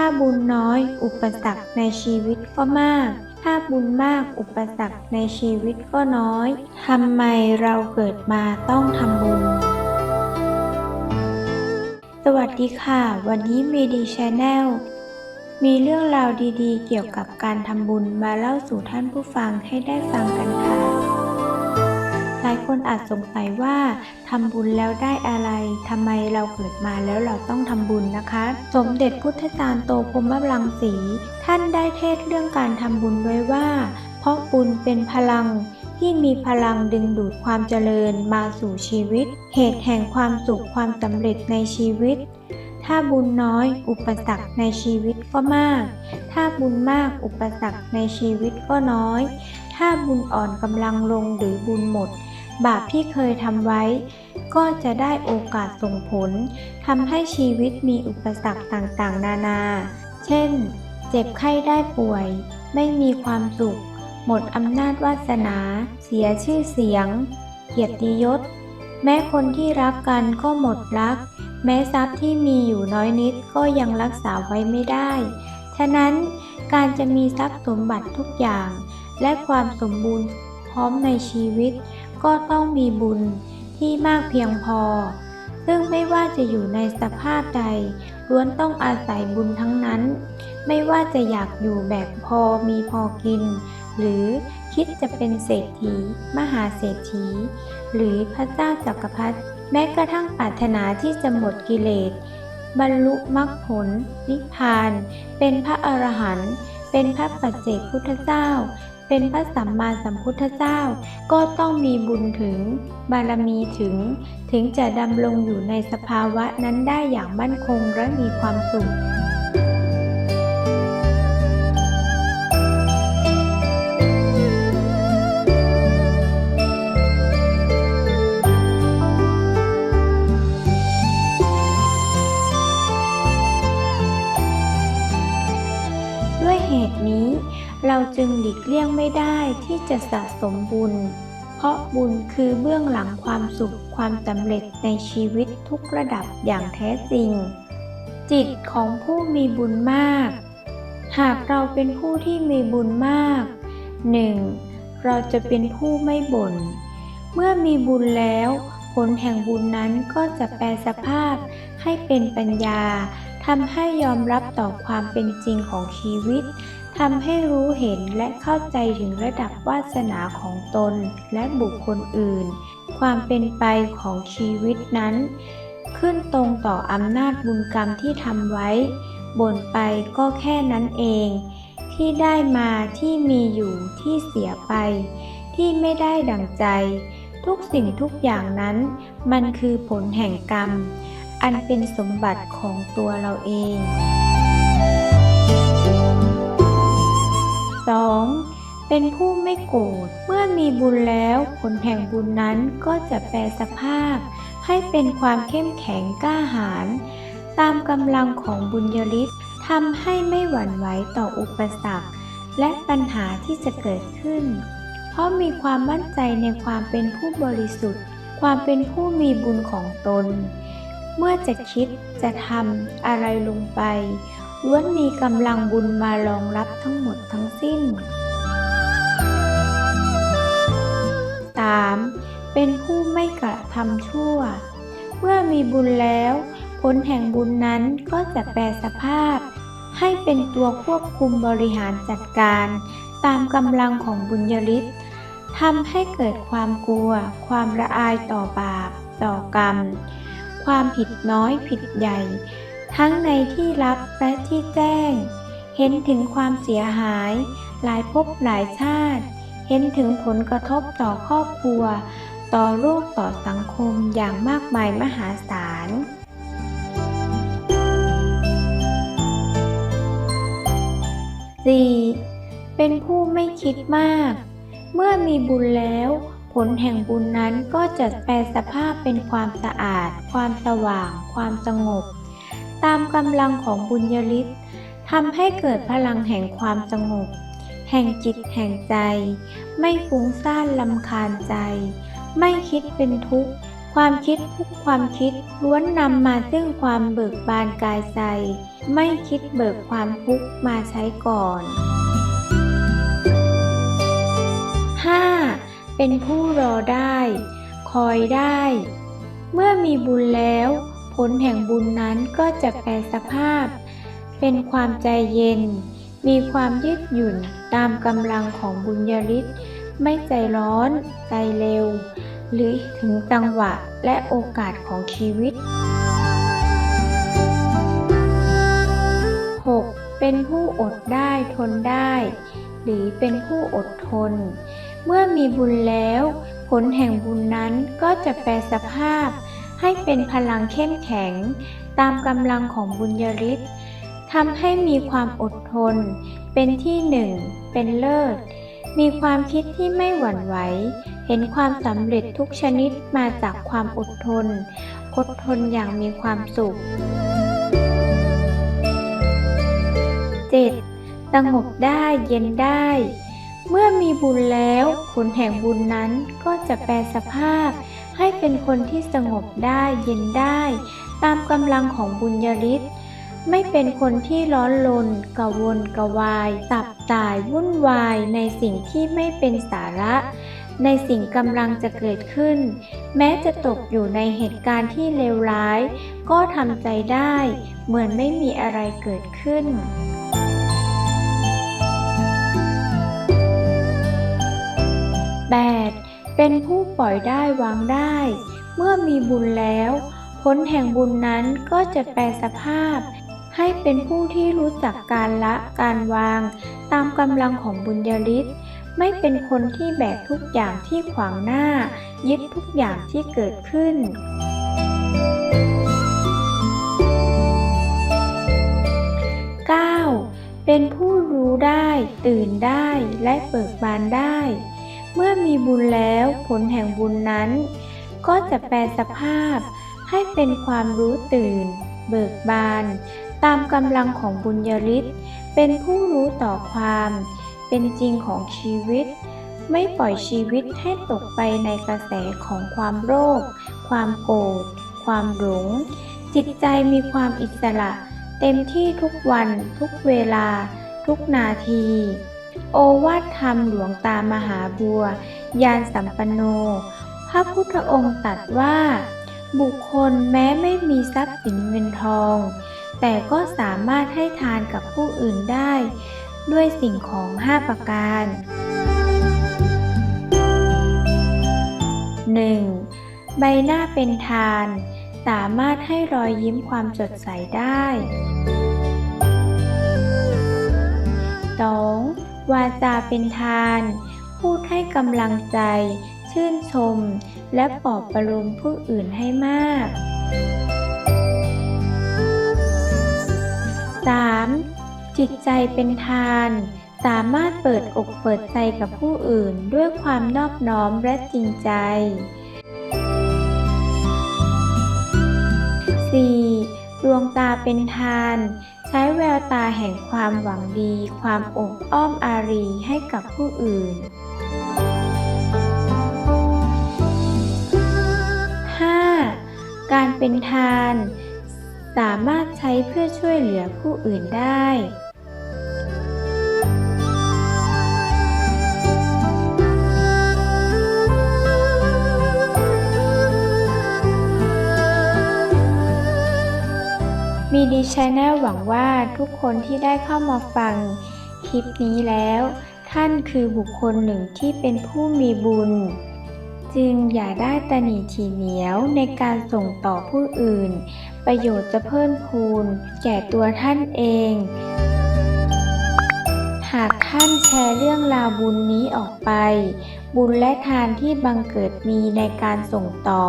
ถ้าบุญน้อย อุปสรรคในชีวิตก็มาก ถ้าบุญมากอุปสรรคในชีวิตก็น้อยทำไมเราเกิดมาต้องทำบุญ สวัสดีค่ะ วันนี้มีดีชแนลมีเรื่องราวดีๆ เกี่ยวกับการทำบุญมาเล่าสู่ท่านผู้ฟังให้ได้ฟังกันค่ะ ลายคนอาจสงสัยว่าทำบุญแล้วได้อะไรทำไมเราเกิดมาแล้วเราต้องทำบุญนะคะ สมเด็จพุทธจารย์โตพรมรังสี ท่านได้เทศเรื่องการทำบุญไว้ว่า เพราะบุญเป็นพลังที่มีพลังดึงดูดความเจริญมาสู่ชีวิต เหตุแห่งความสุขความสำเร็จในชีวิต ถ้าบุญน้อย อุปสรรคในชีวิตก็มาก ถ้าบุญมากอุปสรรคในชีวิตก็น้อย ถ้าบุญอ่อนกำลังลงหรือบุญหมด บาปที่เคยทำไว้ ก็จะได้โอกาสส่งผลทำให้ชีวิตมีอุปสรรคต่างๆ นานา เช่น เจ็บไข้ได้ป่วย ไม่มีความสุข หมดอำนาจวาสนา เสียชื่อเสียง เกียรติยศ แม้คนที่รักกันก็หมดรัก แม้ทรัพย์ที่มีอยู่น้อยนิดก็ยังรักษาไว้ไม่ได้ ฉะนั้นการจะมีทรัพย์สมบัติทุกอย่าง และความสมบูรณ์พร้อมในชีวิต ก็ต้องมีบุญที่มากเพียงพอ ซึ่งไม่ว่าจะอยู่ในสภาพใดล้วนต้องอาศัยบุญทั้งนั้น ไม่ว่าจะอยากอยู่แบบพอมีพอกิน หรือคิดจะเป็นเศรษฐี มหาเศรษฐี หรือพระเจ้าจักรพรรดิแม้กระทั่งปรารถนาที่จะหมดกิเลส บรรลุมรรคผล นิพพาน เป็นพระอรหันต์เป็นพระปัจเจกพุทธเจ้า เป็นพระสัมมาสัมพุทธเจ้า ก็ต้องมีบุญถึง บารมีถึง ถึงจะดำรงอยู่ในสภาวะนั้นได้อย่างมั่นคงและมีความสุขด้วย เราจึงหลีกเลี่ยงไม่ได้ที่จะสะสมบุญ เพราะบุญคือเบื้องหลังความสุขความสำเร็จในชีวิตทุกระดับอย่างแท้จริง จิตของผู้มีบุญมาก หากเราเป็นผู้ที่มีบุญมากหนึ่งเราจะเป็นผู้ไม่บ่น เมื่อมีบุญแล้ว ผลแห่งบุญนั้นก็จะแปลสภาพให้เป็นปัญญาทำให้ยอมรับต่อความเป็นจริงของชีวิต ทำให้รู้เห็นและเข้าใจถึงระดับวาสนาของตนและบุคคลอื่น ความเป็นไปของชีวิตนั้น ขึ้นตรงต่ออำนาจบุญกรรมที่ทำไว้ บ่นไปก็แค่นั้นเอง ที่ได้มาที่มีอยู่ที่เสียไป ที่ไม่ได้ดังใจ ทุกสิ่งทุกอย่างนั้น มันคือผลแห่งกรรม อันเป็นสมบัติของตัวเราเอง 2. เป็นผู้ไม่โกรธ เมื่อมีบุญแล้วผลแห่งบุญนั้นก็จะแปลสภาพ ให้เป็นความเข้มแข็งกล้าหาญตามกำลังของบุญยฤทธิ์ทำให้ไม่หวั่นไหวต่ออุปสรรค และปัญหาที่จะเกิดขึ้น เพราะมีความมั่นใจในความเป็นผู้บริสุทธิ์ ความเป็นผู้มีบุญของตน เมื่อจะคิดจะทำอะไรลงไป ล้วนมีกำลังบุญมารองรับทั้งหมดทั้งสิ้น 3. เป็นผู้ไม่กระทำชั่ว เมื่อมีบุญแล้ว ผลแห่งบุญนั้นก็จะแปลสภาพ ให้เป็นตัวควบคุมบริหารจัดการ ตามกำลังของบุญยฤทธิ์ทำให้เกิดความกลัว ความละอายต่อบาป ต่อกรรม ความผิดน้อยผิดใหญ่ ทั้งในที่ลับและที่แจ้ง เห็นถึงความเสียหาย หลายภพหลายชาติ เห็นถึงผลกระทบต่อครอบครัว ต่อโลกต่อสังคมอย่างมากมายมหาศาล 4. เป็นผู้ไม่คิดมาก เมื่อมีบุญแล้ว ผลแห่งบุญนั้นก็จะแปลสภาพเป็นความสะอาด ความสว่าง ความสงบ ตามกำลังของบุญยฤทธิ์ทำให้เกิดพลังแห่งความสงบ แห่งจิตแห่งใจ ไม่ฟุ้งซ่านลำคาญใจ ไม่คิดเป็นทุกข์ ความคิดทุกความคิดล้วนนำมาซึ่งความเบิกบานกายใจ ไม่คิดเบิกความทุกข์มาใช้ก่อน 5. เป็นผู้รอได้ คอยได้ เมื่อมีบุญแล้ว ผลแห่งบุญนั้นก็จะแปลสภาพ เป็นความใจเย็น มีความยืดหยุ่นตามกำลังของบุญญาฤทธิ์ไม่ใจร้อน ใจเร็ว หรือถึงจังหวะและโอกาสของชีวิต 6. เป็นผู้อดได้ทนได้ หรือเป็นผู้อดทน เมื่อมีบุญแล้ว ผลแห่งบุญนั้นก็จะแปลสภาพ ให้เป็นพลังเข้มแข็ง ตามกำลังของบุญญาฤทธิ์ทำให้มีความอดทน เป็นที่หนึ่ง เป็นเลิศ มีความคิดที่ไม่หวั่นไหว เห็นความสำเร็จทุกชนิดมาจากความอดทน อดทนอย่างมีความสุข 7. สงบได้เย็นได้ เมื่อมีบุญแล้วผลแห่งบุญนั้นก็จะแปลสภาพ ให้เป็นคนที่สงบได้เย็นได้ ตามกำลังของบุญญาฤทธิ์ไม่เป็นคนที่ร้อนรนกระวนกระวาย ตับตายวุ่นวายในสิ่งที่ไม่เป็นสาระ ในสิ่งกำลังจะเกิดขึ้น แม้จะตกอยู่ในเหตุการณ์ที่เลวร้าย ก็ทำใจได้ เหมือนไม่มีอะไรเกิดขึ้น 8. เป็นผู้ปล่อยได้วางได้ เมื่อมีบุญแล้ว ผลแห่งบุญนั้นก็จะแปลสภาพ ให้เป็นผู้ที่รู้จักการละการวาง ตามกำลังของบุญญาฤทธิ์ไม่เป็นคนที่แบกทุกอย่างที่ขวางหน้า ยึดทุกอย่างที่เกิดขึ้น 9. เป็นผู้รู้ได้ ตื่นได้ และเบิกบานได้ เมื่อมีบุญแล้วผลแห่งบุญนั้น ก็จะแปลสภาพให้เป็นความรู้ตื่น เบิกบาน ตามกำลังของบุญญาฤทธิ์เป็นผู้รู้ต่อความ เป็นจริงของชีวิต ไม่ปล่อยชีวิตให้ตกไปในกระแสของความโลภความโกรธความหลง จิตใจมีความอิสระ เต็มที่ทุกวันทุกเวลา ทุกนาที โอวาทธรรมหลวงตามหาบัว ยานสัมปันโน พระพุทธองค์ตรัสว่า บุคคลแม้ไม่มีทรัพย์สินเงินทอง แต่ก็สามารถให้ทานกับผู้อื่นได้ ด้วยสิ่งของห้าประการ 1. ใบหน้าเป็นทาน สามารถให้รอยยิ้มความสดใสได้ 2. วาจาเป็นทาน พูดให้กำลังใจ ชื่นชม และปลอบประโลมผู้อื่นให้มาก 3. จิตใจเป็นทาน สามารถเปิดอกเปิดใจกับผู้อื่นด้วยความนอบน้อมและจริงใจ 4. ดวงตาเป็นทาน ใช้แววตาแห่งความหวังดี ความอบอ้อมอารีให้กับผู้อื่น 5. การเป็นทาน สามารถใช้เพื่อช่วยเหลือผู้อื่นได้ ดีชแนลหวังว่าทุกคนที่ได้เข้ามาฟังคลิปนี้แล้ว ท่านคือบุคคลหนึ่งที่เป็นผู้มีบุญ จึงอย่าได้ตนีทีเหนียวในการส่งต่อผู้อื่น ประโยชน์จะเพิ่มพูนแก่ตัวท่านเอง หากท่านแชร์เรื่องราวบุญนี้ออกไป บุญและทานที่บังเกิดมีในการส่งต่อ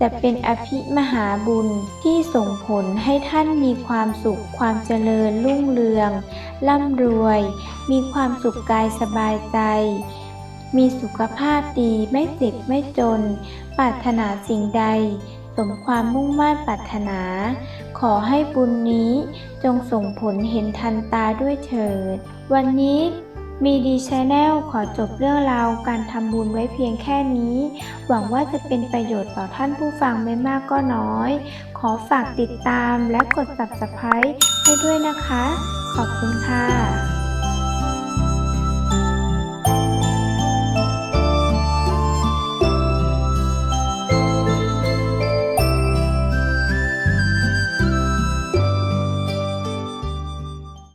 จะเป็นอภิมหาบุญที่ส่งผลให้ท่านมีความสุขความเจริญรุ่งเรือง ร่ำรวย มีความสุขกายสบายใจ มีสุขภาพดีไม่เจ็บไม่จน ปรารถนาสิ่งใด สมความมุ่งมั่นปรารถนา ขอให้บุญนี้จงส่งผลเห็นทันตาด้วยเถิด วันนี้ มีดีชแนลขอจบเรื่องราวการทำบุญไว้เพียงแค่นี้ หวังว่าจะเป็นประโยชน์ต่อท่านผู้ฟังไม่มากก็น้อย ขอฝากติดตามและกด subscribe ให้ด้วยนะคะ ขอบคุณค่ะ